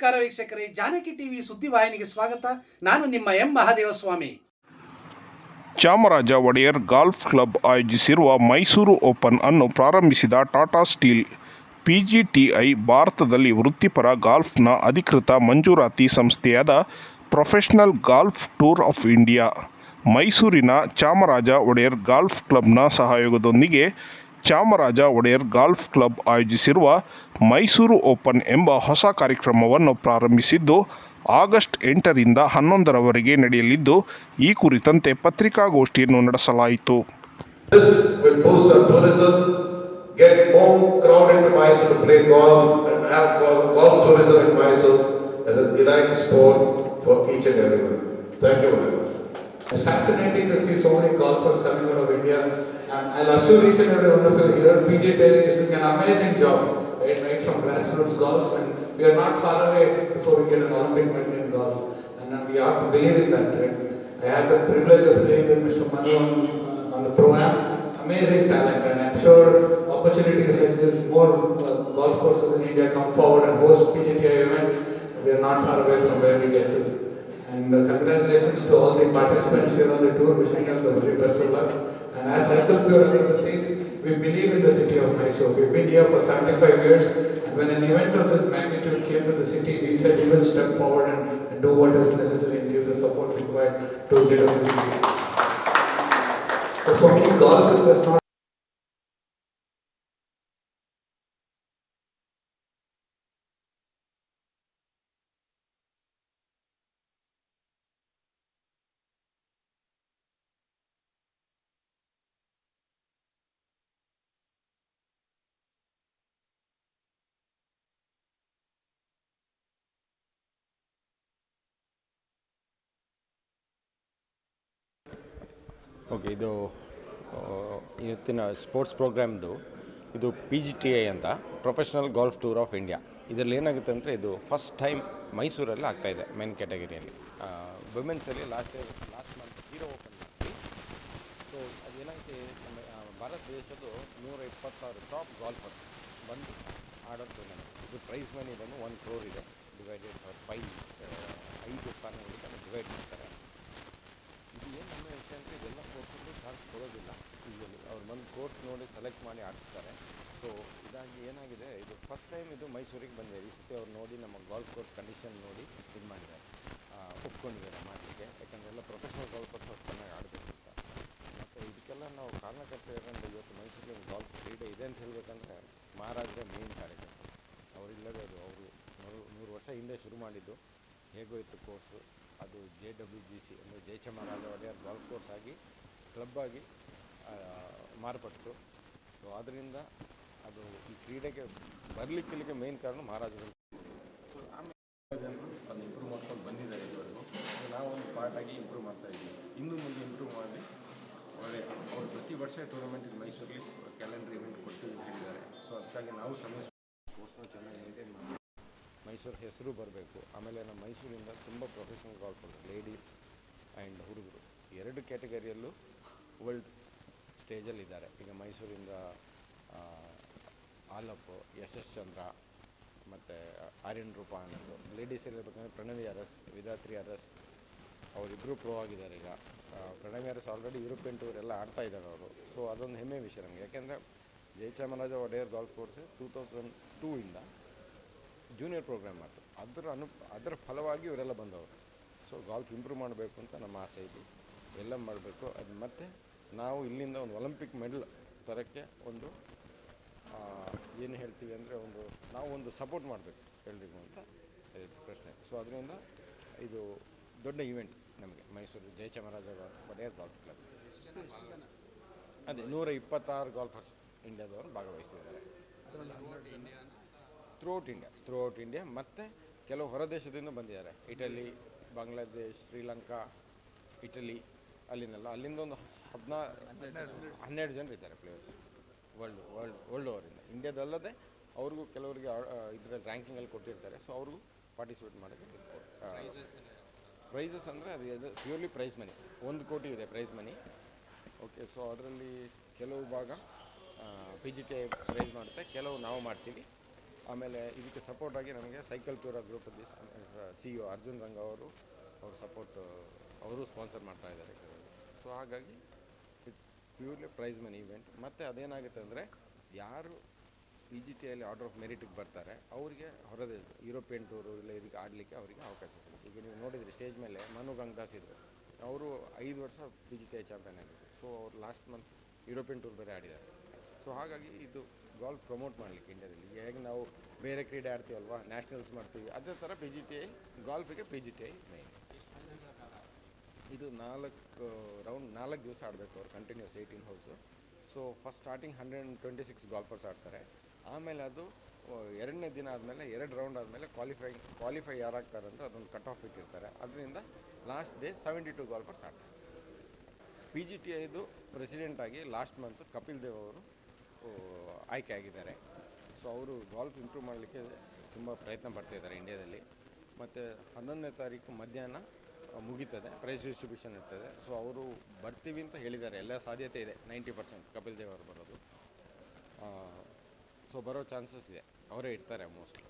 ನಮಸ್ಕಾರ ವೀಕ್ಷಕರೇ, ಜಾನಕಿ ಟಿವಿ ಸುದ್ದಿವಾಹಿನಿಗೆ ಸ್ವಾಗತ. ನಾನು ನಿಮ್ಮ M Mahadevaswamy. Chamaraja Wodeyar golf club ಆಯೋಜಿಸಿರುವ ಮೈಸೂರು ಓಪನ್ ಅನ್ನು ಪ್ರಾರಂಭಿಸಿದ ಟಾಟಾ ಸ್ಟೀಲ್ ಪಿಜಿಟಿಐ ಭಾರತದಲ್ಲಿ ವೃತ್ತಿಪರ ಗಾಲ್ಫ್ನ ಅಧಿಕೃತ ಮಂಜೂರಾತಿ ಸಂಸ್ಥೆಯಾದ professional golf tour of India. ಮೈಸೂರಿನ ಚಾಮರಾಜ ಒಡೆಯರ್ ಗಾಲ್ಫ್ ಕ್ಲಬ್ನ ಸಹಯೋಗದೊಂದಿಗೆ ಚಾಮರಾಜ ಒಡೆಯರ್ ಗಾಲ್ಫ್ ಕ್ಲಬ್ ಆಯೋಜಿಸಿರುವ ಮೈಸೂರು ಓಪನ್ ಎಂಬ ಹೊಸ ಕಾರ್ಯಕ್ರಮವನ್ನು ಪ್ರಾರಂಭಿಸಿದ್ದು, ಆಗಸ್ಟ್ ಎಂಟರಿಂದ ಹನ್ನೊಂದರವರೆಗೆ ನಡೆಯಲಿದ್ದು, ಈ ಕುರಿತಂತೆ ಪತ್ರಿಕಾಗೋಷ್ಠಿಯನ್ನು ನಡೆಸಲಾಯಿತು. It's fascinating to see so many golfers coming out of India. And I'll assure each and every one of you here, at PGTA is doing an amazing job, right, right from grassroots golf. And we are not far away before we get an Olympic medal in golf. And we have to believe in that, right? I had the privilege of playing with Mr. Manu on, uh, on the pro-am. Amazing talent. And I'm sure opportunities like this, more uh, golf courses in India come forward and host PGTA events. We are not far away from where we get to. Participants here on the tour, wishing them the very best of luck. And as I told you we believe in the city of Mysore. We've been here for 75 years. And when an event of this magnitude came to the city, we said we will step forward and, and do what is necessary and give the support required to JWC. So for me, golf is just not okay, ಇದು ಇವತ್ತಿನ sports ಪ್ರೋಗ್ರಾಮ್ದು ಇದು P G T I ಅಂತ professional golf tour of India ಇದರಲ್ಲಿ ಏನಾಗುತ್ತೆ ಅಂದರೆ ಇದು first time ಮೈಸೂರಲ್ಲಿ ಆಗ್ತಾಯಿದೆ ಮೆನ್ ಕ್ಯಾಟಗರಿಯಲ್ಲಿ ವುಮೆನ್ಸಲ್ಲಿ last year last month hero open ಮಾಡಿ ಸೊ ಅದೇನಾಗುತ್ತೆ ನಮ್ಮ ಭಾರತ ದೇಶದ್ದು ನೂರ ಇಪ್ಪತ್ತಾರು ಟಾಪ್ ಗಾಲ್ಫರ್ಸ್ ಬಂದು ಆಡೋದು ಇದು ಪ್ರೈಸ್ ಮನಿ ಬಂದು ಒನ್ ಕ್ರೋರ್ ಇದೆ. ಡಿವೈಡೆಡ್ ಫೈವ್ ಐದು ಸ್ಥಾನಗಳಿಗೆ ಡಿವೈಡ್ ಮಾಡ್ತಾರೆ. ಏನು ನಮ್ಮ ವಿಷಯ ಅಂದರೆ ಇದೆಲ್ಲ ಕೋರ್ಸಲ್ಲೂ ಚಾರ್ಜ್ ಕೊಡೋದಿಲ್ಲ. ಅವ್ರು ಬಂದು ಕೋರ್ಸ್ ನೋಡಿ ಸೆಲೆಕ್ಟ್ ಮಾಡಿ ಆಡಿಸ್ತಾರೆ. ಸೊ ಇದಾಗಿ ಏನಾಗಿದೆ, ಇದು ಫಸ್ಟ್ ಟೈಮ್ ಇದು ಮೈಸೂರಿಗೆ ಬಂದಿದೆ. ಈ ಸತಿ ಅವ್ರು ನೋಡಿ ನಮ್ಮ ಗಾಲ್ಫ್ ಕೋರ್ಸ್ ಕಂಡೀಷನ್ ನೋಡಿ ಇದು ಮಾಡಿದ್ದಾರೆ. ಒಪ್ಕೊಂಡಿದ್ದಾರೆ ಮಾಡಲಿಕ್ಕೆ. ಯಾಕಂದರೆ ಎಲ್ಲ ಪ್ರೊಫೆಷನಲ್ ಗಾಲ್ಫ್ ಅವ್ರು ಚೆನ್ನಾಗಿ ಆಡಬೇಕು ಅಂತ. ಮತ್ತು ಇದಕ್ಕೆಲ್ಲ ನಾವು ಕಾರಣಕರ್ತರು ಇವತ್ತು ಮೈಸೂರಿಗೆ ಗಾಲ್ಫ್ ಕ್ರೀಡೆ ಇದೆ ಅಂತ ಹೇಳಬೇಕಂದ್ರೆ ಮಹಾರಾಜರ ಮೇನ್ ಕಾರ್ಯಕ್ರಮ ಅವರಿಲ್ಲದೆ ಅದು ಅವರು ನೂರು ನೂರು ವರ್ಷ ಹಿಂದೆ ಶುರು ಮಾಡಿದ್ದು. ಹೇಗೋ ಇತ್ತು ಕೋರ್ಸು ಅದು ಜೆ ಡಬ್ಲ್ಯೂ ಜಿ ಸಿ ಅಂದರೆ ಜಯಚಾಮರಾಜ ಒಡೆಯರ್ ಗಾಲ್ಫ್ ಕೋರ್ಸ್ ಆಗಿ ಕ್ಲಬ್ ಆಗಿ ಆ, ಮಾರ್ಪಟ್ಟು ಸೊ ಆದ್ದರಿಂದ ಅದು ಈ ಕ್ರೀಡೆಗೆ ಬರಲಿಕ್ಕಿಲ್ಲಿಗೆ ಮೇನ್ ಕಾರಣ ಮಹಾರಾಜರು. ಸೊ ಆಮೇಲೆ ಜನರು ಅದನ್ನು ಇಂಪ್ರೂವ್ ಮಾಡ್ಕೊಂಡು ಬಂದಿದ್ದಾರೆ ಇದುವರೆಗೂ. ಸೊ ನಾವು ಒಂದು ಪಾರ್ಟ್ ಆಗಿ ಇಂಪ್ರೂವ್ ಮಾಡ್ತಾ ಇದ್ದೀವಿ. ಇನ್ನೂ ಮುಂದೆ ಇಂಪ್ರೂವ್ ಮಾಡಿ ಒಳ್ಳೆ ಅವರು ಪ್ರತಿ ವರ್ಷ ಟೂರ್ನಮೆಂಟಿಗೆ ಮೈಸೂರಲ್ಲಿ ಕ್ಯಾಲೆಂಡರ್ ಇವೆಂಟ್ ಕೊಡ್ತೀವಿ ಅಂತ ಹೇಳಿದ್ದಾರೆ. ಸೊ ಅದಕ್ಕಾಗಿ ನಾವು ಸಮಯ ಕೋರ್ಸ್ನ ಚೆನ್ನಾಗಿ ಮೈಸೂರು ಹೆಸರು ಬರಬೇಕು. ಆಮೇಲೆ ನಮ್ಮ ಮೈಸೂರಿಂದ ತುಂಬ ಪ್ರೊಫೆಷನಲ್ ಗಾಲ್ಫರ್ ಲೇಡೀಸ್ ಆ್ಯಂಡ್ ಹುಡುಗರು. ಎರಡು ಕ್ಯಾಟಗರಿಯಲ್ಲೂ ವರ್ಲ್ಡ್ ಸ್ಟೇಜಲ್ಲಿದ್ದಾರೆ ಈಗ ಮೈಸೂರಿಂದ ಎಸ್ ಯಶಸ್ ಚಂದ್ರ ಮತ್ತು ಆರ್ಯನ್ ರೂಪ ಅನ್ನೋದು. ಲೇಡೀಸಲ್ಲಿ ಇರಬೇಕಂದ್ರೆ ಪ್ರಣವಿ ಅರಸ್ ವಿದಾತ್ರಿ ಅರಸ್ ಅವರಿಬ್ಬರು ಪ್ರೊ ಆಗಿದ್ದಾರೆ ಈಗ. Pranavi Urs already European tour ಎಲ್ಲ ಆಡ್ತಾ ಇದ್ದಾರೆ ಅವರು. ಸೊ ಅದೊಂದು ಹೆಮ್ಮೆ ವಿಷಯ ನಮಗೆ. ಯಾಕೆಂದರೆ Jayachamaraja Wodeyar golf course two thousand two ಇಂದ ಜೂನಿಯರ್ ಪ್ರೋಗ್ರಾಮ್ ಮಾಡ್ತು ಅದರ ಅನು, ಅದರ ಫಲವಾಗಿ ಇವರೆಲ್ಲ ಬಂದವರು. ಸೊ ಗಾಲ್ಫ್ ಇಂಪ್ರೂವ್ ಮಾಡಬೇಕು ಅಂತ ನಮ್ಮ ಆಸೆ ಇದೆ. ಎಲ್ಲ ಮಾಡಬೇಕು. ಅದು ಮತ್ತು ನಾವು ಇಲ್ಲಿಂದ ಒಂದು ಒಲಿಂಪಿಕ್ ಮೆಡಲ್ ತರೋಕ್ಕೆ ಒಂದು ಏನು ಹೇಳ್ತೀವಿ ಅಂದರೆ ಒಂದು, ನಾವು ಒಂದು ಸಪೋರ್ಟ್ ಮಾಡಬೇಕು ಎಲ್ರಿಗೂ ಅಂತ ಪ್ರಶ್ನೆ. ಸೊ ಅದರಿಂದ ಇದು ದೊಡ್ಡ ಈವೆಂಟ್ ನಮಗೆ ಮೈಸೂರು ಜಯಚಾಮರಾಜ ಒಡೆಯರ್ ಗಾಲ್ಫ್ ಕ್ಲಬ್ ಅದೇ ನೂರ ಇಪ್ಪತ್ತಾರು ಗಾಲ್ಫರ್ಸ್ ಇಂಡಿಯಾದವರು ಭಾಗವಹಿಸ್ತಿದ್ದಾರೆ. ಥ್ರೂಔಟ್ ಇಂಡಿಯಾ ಥ್ರೂಔಟ್ ಇಂಡಿಯಾ ಮತ್ತು ಕೆಲವು ಹೊರದೇಶದಿಂದ ಬಂದಿದ್ದಾರೆ. ಇಟಲಿ ಬಾಂಗ್ಲಾದೇಶ್ ಶ್ರೀಲಂಕಾ ಇಟಲಿ ಅಲ್ಲಿಂದೆಲ್ಲ ಅಲ್ಲಿಂದ ಒಂದು ಹದಿನಾ ಹನ್ನೆರಡು ಜನರು ಇದ್ದಾರೆ ಪ್ಲೇಯರ್ಸ್ ವರ್ಲ್ಡ್ ವರ್ಲ್ಡ್ ವರ್ಲ್ಡ್ ಓವರಿಂದ ಇಂಡಿಯಾದಲ್ಲದೆ ಅವ್ರಿಗೂ ಕೆಲವರಿಗೆ ಇದರಲ್ಲಿ ರ್ಯಾಂಕಿಂಗಲ್ಲಿ ಕೊಟ್ಟಿರ್ತಾರೆ. ಸೊ ಅವ್ರಿಗೂ ಪಾರ್ಟಿಸಿಪೇಟ್ ಮಾಡೋಕ್ಕೆ ಪ್ರೈಸಸ್ ಅಂದರೆ ಅದು ಅದು ಪ್ಯೂರ್ಲಿ ಪ್ರೈಸ್ ಮನಿ ಒಂದು ಕೋಟಿ ಇದೆ ಪ್ರೈಸ್ ಮನಿ ಓಕೆ ಸೊ ಅದರಲ್ಲಿ ಕೆಲವು ಭಾಗ ಪಿ ಜಿ ಟಿ ಪ್ರೈಸ್ ಮಾಡುತ್ತೆ. ಕೆಲವು ನಾವು ಮಾಡ್ತೀವಿ. ಆಮೇಲೆ ಇದಕ್ಕೆ ಸಪೋರ್ಟಾಗಿ ನಮಗೆ cycle pure group C E Arjun Ranga ಅವರು ಅವ್ರ ಸಪೋರ್ಟ್ ಅವರು ಸ್ಪಾನ್ಸರ್ ಮಾಡ್ತಾ ಇದ್ದಾರೆ. ಸೊ ಹಾಗಾಗಿ it purely prize money event ಮತ್ತು ಅದೇನಾಗುತ್ತೆ ಅಂದರೆ ಯಾರು ಪಿ ಜಿ ಟಿಯಲ್ಲಿ ಆರ್ಡರ್ ಆಫ್ ಮೆರಿಟಿಗೆ ಬರ್ತಾರೆ, ಅವರಿಗೆ ಹೊರದೇ ಯುರೋಪಿಯನ್ ಟೂರು ಇಲ್ಲ ಇದಕ್ಕೆ ಆಡಲಿಕ್ಕೆ ಅವರಿಗೆ ಅವಕಾಶ ಸಿಗುತ್ತೆ. ಈಗ ನೀವು ನೋಡಿದರೆ ಸ್ಟೇಜ್ ಮೇಲೆ ಮನು ಗಂಗಾಸ್ ಇದ್ದರು ಅವರು ಐದು ವರ್ಷ P G T I champion ಆಗಿದ್ದರು ಸೊ ಅವ್ರು ಲಾಸ್ಟ್ ಮಂತ್ ಯುರೋಪಿಯನ್ ಟೂರ್ ಬೇರೆ ಆಡಿದ್ದಾರೆ. ಸೊ ಹಾಗಾಗಿ ಇದು ಗಾಲ್ಫ್ ಪ್ರಮೋಟ್ ಮಾಡಲಿಕ್ಕೆ ಇಂಡಿಯಾದಲ್ಲಿ ನಾವು ಬೇರೆ ಕ್ರೀಡೆ ಆಡ್ತೀವಲ್ವಾ? ನ್ಯಾಷನಲ್ಸ್ ಮಾಡ್ತೀವಿ. ಅದೇ ಥರ P G T I ಗಾಲ್ಫಿಗೆ P G T I main ಇದು ನಾಲ್ಕು ರೌಂಡ್ ನಾಲ್ಕು ದಿವಸ ಆಡಬೇಕು ಅವ್ರು continuous eighteen holes so first starting hundred and twenty six golfers ಆಡ್ತಾರೆ. ಆಮೇಲೆ ಅದು ಎರಡನೇ ದಿನ ಆದಮೇಲೆ, ಎರಡು ರೌಂಡ್ ಆದಮೇಲೆ ಕ್ವಾಲಿಫೈ ಕ್ವಾಲಿಫೈ ಯಾರಾಗ್ತಾರೆ ಅಂತ ಅದೊಂದು ಕಟ್ ಆಫ್ ಇಟ್ಟಿರ್ತಾರೆ. ಅದರಿಂದ last day seventy two golfers ಆಡ್ತಾರೆ ಪಿ ಜಿ ಟಿ ಐದು ಪ್ರೆಸಿಡೆಂಟಾಗಿ ಲಾಸ್ಟ್ ಮಂತ್ ಕಪಿಲ್ ದೇವ್ ಅವರು ಆಯ್ಕೆ ಆಗಿದ್ದಾರೆ. ಸೊ ಅವರು ಗಾಲ್ಫ್ ಇಂಪ್ರೂವ್ ಮಾಡಲಿಕ್ಕೆ ತುಂಬ ಪ್ರಯತ್ನ ಪಡ್ತಾಯಿದ್ದಾರೆ ಇಂಡಿಯಾದಲ್ಲಿ ಮತ್ತು ಹನ್ನೊಂದನೇ ತಾರೀಕು ಮಧ್ಯಾಹ್ನ ಮುಗೀತದೆ ಪ್ರೈಸ್ ಡಿಸ್ಟ್ರಿಬ್ಯೂಷನ್ ಇರ್ತದೆ. ಸೊ ಅವರು ಬರ್ತೀವಿ ಅಂತ ಹೇಳಿದ್ದಾರೆ. ಎಲ್ಲ ಸಾಧ್ಯತೆ ಇದೆ ನೈಂಟಿ ಪರ್ಸೆಂಟ್ ಕಪಿಲ್ ದೇವ್ ಅವರು ಬರೋದು. ಸೊ ಬರೋ ಚಾನ್ಸಸ್ ಇದೆ. ಅವರೇ ಇರ್ತಾರೆ ಮೋಸ್ಟ್ಲಿ